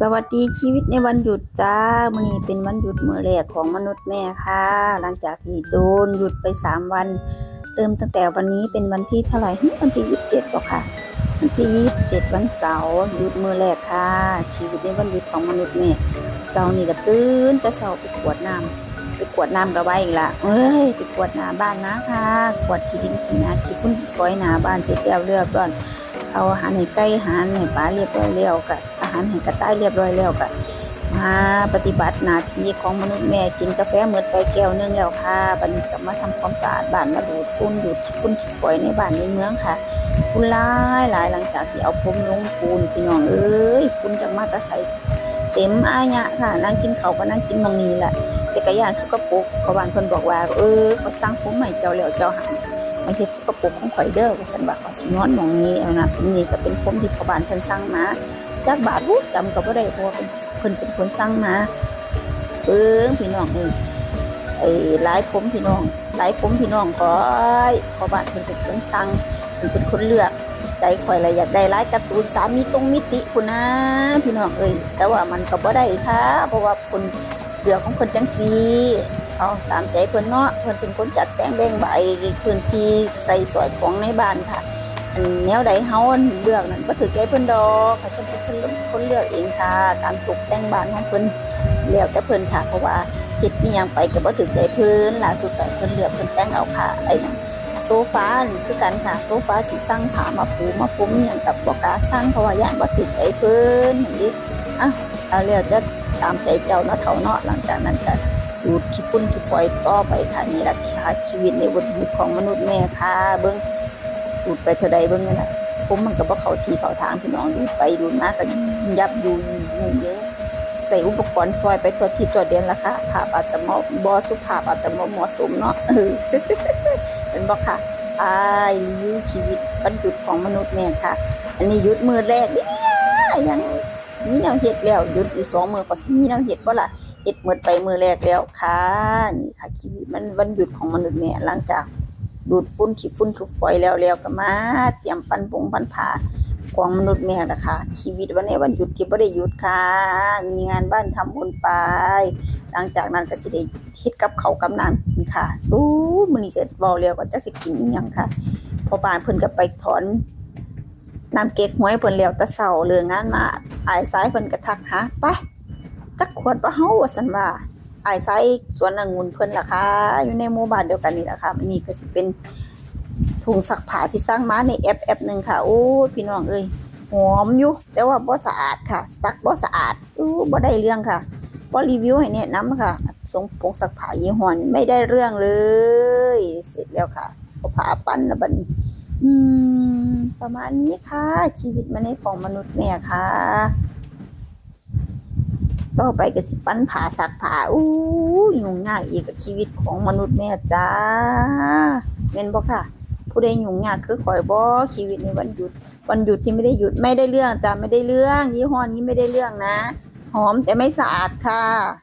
สวัสดีชีวิตในวันหยุดจ้ามื้อนี้เป็นวันหยุดมือแรกของมนุษย์แม่ค่ะ หลังจากที่โดนหยุดไป 3 วันเริ่มตั้งแต่วันนี้เป็นวันที่เท่าไหร่วันที่27หรอค่ะ วันที่27วันเสาร์หยุดมือแรกค่ะ ชีวิตในวันหยุดของมนุษย์แม่เสาร์นี้ก็ตื่นแต่เช้าไปกวดน้ำไปกวดน้ำกับไว้อีกละเอ้ยไปกวดหน้าบ้านนะค่ะกวดขี้ดินขี้นาขี้ฝุ่นขี้ฝอยหน้าบ้านเสร็จแล้วเรียบร้อยเอาอาหารให้ไก่อาหารให้ปลาเรียบร้อยแล้วก็อา หารให้กระต่ายเรียบร้อยแล้วก็มาปฏิบัติหน้าที่ของมนุษย์แม่กินกาแฟหมดไปแก้วนึงแล้วค่ะบัดนี้ก็มาทำความสะอาดบ้านมาดูดฝุ่นดูดฝุ่นขี้ฝอยในบ้านในเมืองค่ะฝุ่นหลายหลายหลังจากที่เอาพรมลงปูนพี่น้องเอ้ยฝุ่นจากมากระใสเต็มอายะค่ะนั่งกินเขาก็นั่งกินมองนี้แหละแต่กระยานสุกปรกเพราะบานเพิ่นบอกว่า เออเขาสร้างผมใหม่เจ้าแล้วเจ้าหามาเฮ็ดสกปรกของข่อยเด้อว่าซั่นว่าเขาสินอนมองนี้เอานะผมนี่ก็เป็นผมที่พอบานเพิ่นสั่งมา จักบาทรู้จำก็บ่ได้เพราะว่าเป็นเพิ่นเป็นคนสั่งมาเบิ่งพี่น้องเอ้ยไอ้หลายผมพี่น้องหลายผมพี่น้องขอยพ่อบานเพิ่นเป็นคนสั่งเพิ่นเป็นคนเลือกใจข่อยละอยากได้หลายการ์ตูนสามมิตรงมิติพุ่นะพี่น้องเอ้ยแต่ว่ามันก็บ่ได้ค่ะ เพราะว่าเพิ่นเลือกของเพิ่นจังซี่เอาตามใจเพิ่นเนาะเพิ่นเป็นคนจัดแต่งแบ่งใบพื้นที่ใส่สอยของในบ้านค่ะอันแนวใดเฮาเลือกนั้นบ่ถือใจเพิ่นดอกเขาจะ เป็นคนคนเลือกเองค่ะ การตกแต่งบ้านของเพิ่นแล้วแต่เพิ่นค่ะ เพราะว่าเฮ็ดอีหยังไปก็บ่ถือใจเพิ่นล่าสุดแต่เพิ่นเลือกเพิ่นแต่งเอาค่ะไอ้นั่นโซฟาคือกันค่ะ โซฟาสิสั่งผ้ามาปูมาปุ้มอหยังกับบ่กล้าสั่งเพราะว่าย่านบ่ถือใจเพิ่นนดิอะเอาแล้วจะตามใจเจ้าเนาะเฒ่าเนาะหลังจากนั้นก็ดูดขี้ฝุ่นขี้ฝอยต่อไปค่ะนี่แหละค่ะชีวิตในบทบาทของมนุษย์แม่ค่ะ เบิ้งดูดไปเท่าใดเบิ้งนั่นแหละ มมันก็บ่เข้าที่เข้าทางพี่น้องดูไปดูมาก็ยับยูยียุ่งเยิงใส่อุปกรณ์ช่วยไปทั่วทิศทั่วเดนละค่ะภาพอาจจะบ่บ่สุภาพอาจจะบ่เหมาะสมเนาะเป็นบ่ค่ะอายรีวิวชีวิตบรรยุของมนุษย์แม่ค่ะ อันนี้ยุดมือแรกนี่ยังมีแนวเฮ็ดแล้วยุดอีกสองมือก็สิมีแนวเฮ็ดบ่ล่ะเฮ็ดหมดไปมือแรกแล้วค่ะนี่ค่ะชีวิตมันวันหยุของมนุษย์แม่หลังจาก ดูดฝุ่นขี้ฝุ่นขี้ฝอยแล้วแล้วก็มา เตรียมปันปงปันผาของมนุษย์แม่ละค่ะชีวิตวันนี้วันหยุดที่บ่ได้หยุดค่ะ มีงานบ้านทำบุญไป หลังจากนั้นก็สิได้เฮ็ดกับเขากับน้ำกินค่ะโอ้มื้อนี้ก็เว้าแล้วก็จักสิกินอีหยังค่ะ พอบ้านเพิ่นก็ไปถอนน้ำเก๊กหวยเพิ่นแล้วต่เช้าเลิกงานมาอายสายเพิ่นก็ทักหาไปจักขวดปะเฮาว่าซั่นว่า อายไซสวนองุ่นเพิ่นล่ะค่ะอยู่ในหมู่บ้านเดียวกันนี่ละค่ะนี่ก็สิเป็นถุงซักผ้าที่สร้างมาในแอปแอปหนึ่งค่ะโอ้พี่น้องเอ้ยหอมอยู่แต่ว่าบ่สะอาดค่ะซักบ่สะอาดอู้บ่ได้เรื่องค่ะบ่รีวิวให้แนะนำค่ะสงผงซักผ้ายี่ห้อนี้ไม่ได้เรื่องเลย เสร็จแล้วค่ะเอาผ้าปั้นแล้วบัดนี้อืม ประมาณนี้ค่ะ ชีวิตมันในของมนุษย์แม่ค่ะ ต่อไปก็สิปั้นผาสักผาอู้ยุ่งยากอีกกับชีวิตของมนุษย์แม่จ้าเม่นบ่ค่ะ ผู้ใดยุ่งยากคือข่อยบ่ชีวิตในวันหยุด วันหยุดที่ไม่ได้หยุดไม่ได้เรื่องจ้าไม่ได้เรื่องยี่ห้อนี้ไม่ได้เรื่องนะ หอมแต่ไม่สะอาดค่ะ